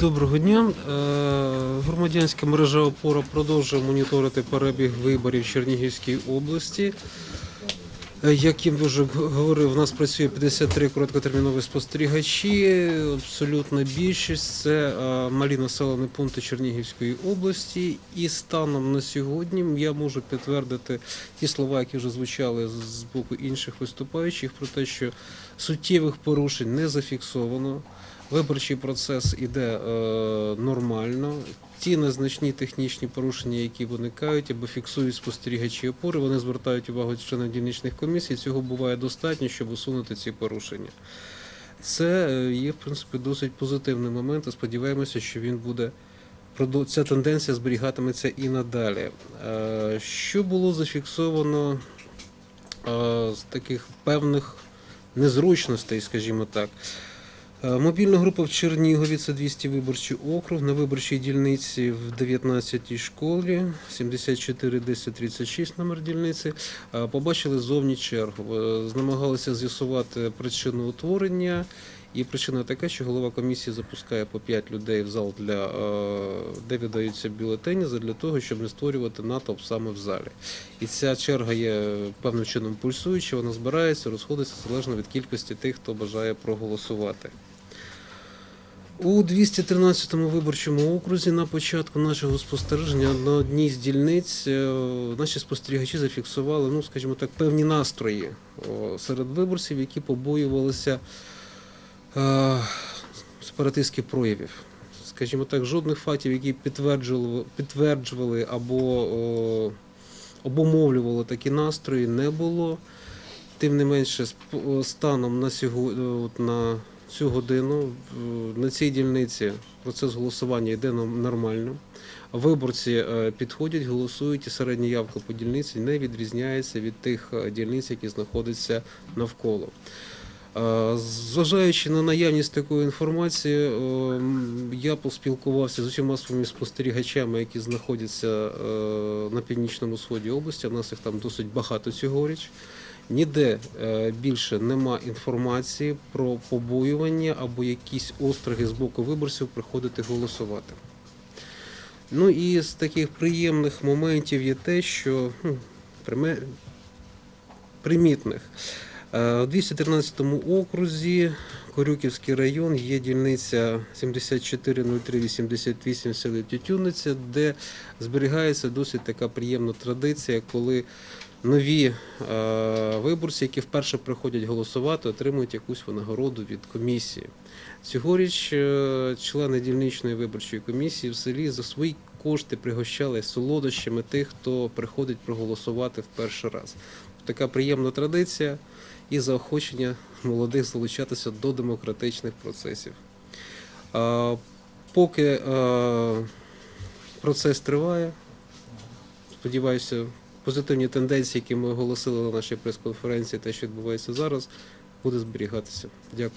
Доброго дня. Е, Громадянська мережа опора продовжує моніторити перебіг виборів в Чернігівській області. Е, Як я вже говорив, у нас працює 53 короткотермінові спостерігачі. Абсолютна більшість це е, малі населені пункти Чернігівської області. І станом на сьогодні я можу підтвердити ті слова, які вже звучали з боку інших виступаючих, про те, що суттєвих порушень не зафіксовано. Виборчий процес іде е, нормально. Ті незначні технічні порушення, які виникають або фіксують спостерігачі опори, вони звертають увагу членів дільничних комісій. Цього буває достатньо, щоб усунути ці порушення. Це е, є, в принципі, досить позитивний момент. і Сподіваємося, що він буде ця тенденція зберігатиметься і надалі. Е, Що було зафіксовано з таких певних незручностей, скажімо так. Е, Мобільна група в Чернігові це 200 виборчий округ. На виборчій дільниці в 19-й школі 74 10 36 номер дільниці. е, Побачили зовні чергу. Е, Намагалися з'ясувати причину утворення. І причина така, що голова комісії запускає по 5 людей в зал, для, де видаються бюлетені, для того, щоб не створювати натовп саме в залі. І ця черга є певним чином пульсуюча, вона збирається, розходиться залежно від кількості тих, хто бажає проголосувати. У 213-му виборчому окрузі на початку нашого спостереження на одній з дільниць е, наші спостерігачі зафіксували, ну скажімо так, певні настрої серед виборців, які побоювалися е, сепаратистських проявів. Скажімо так, жодних фактів, які підтверджували, підтверджували або обумовлювали такі настрої, не було. Тим не менше, станом на сьогодні, цю годину на цій дільниці процес голосування йде нормально. Виборці е, підходять, голосують, і середня явка по дільниці не відрізняється від тих е, дільниць, які знаходяться навколо. Е, Зважаючи на наявність такої інформації, я поспілкувався з усіма своїми спостерігачами, які знаходяться на північному сході області. У нас їх там досить багато цьогоріч. Ніде е, більше нема інформації про побоювання або якісь остроги з боку виборців приходити голосувати. Ну і з таких приємних моментів є те, що ну, примітних. Е, У 213 окрузі Корюківський район є дільниця 740388 в селі Тютюниця, де зберігається досить така приємна традиція, коли нові е, виборці, які вперше приходять голосувати, отримують якусь винагороду від комісії. Цьогоріч е, члени дільничної виборчої комісії в селі за свої кошти пригощали солодощами тих, хто приходить проголосувати в перший раз. Така приємна традиція і заохочення молодих залучатися до демократичних процесів. Поки е, процес триває, сподіваюся, позитивні тенденції, які ми оголосили на нашій прес-конференції, те, що відбувається зараз, буде зберігатися. Дякую.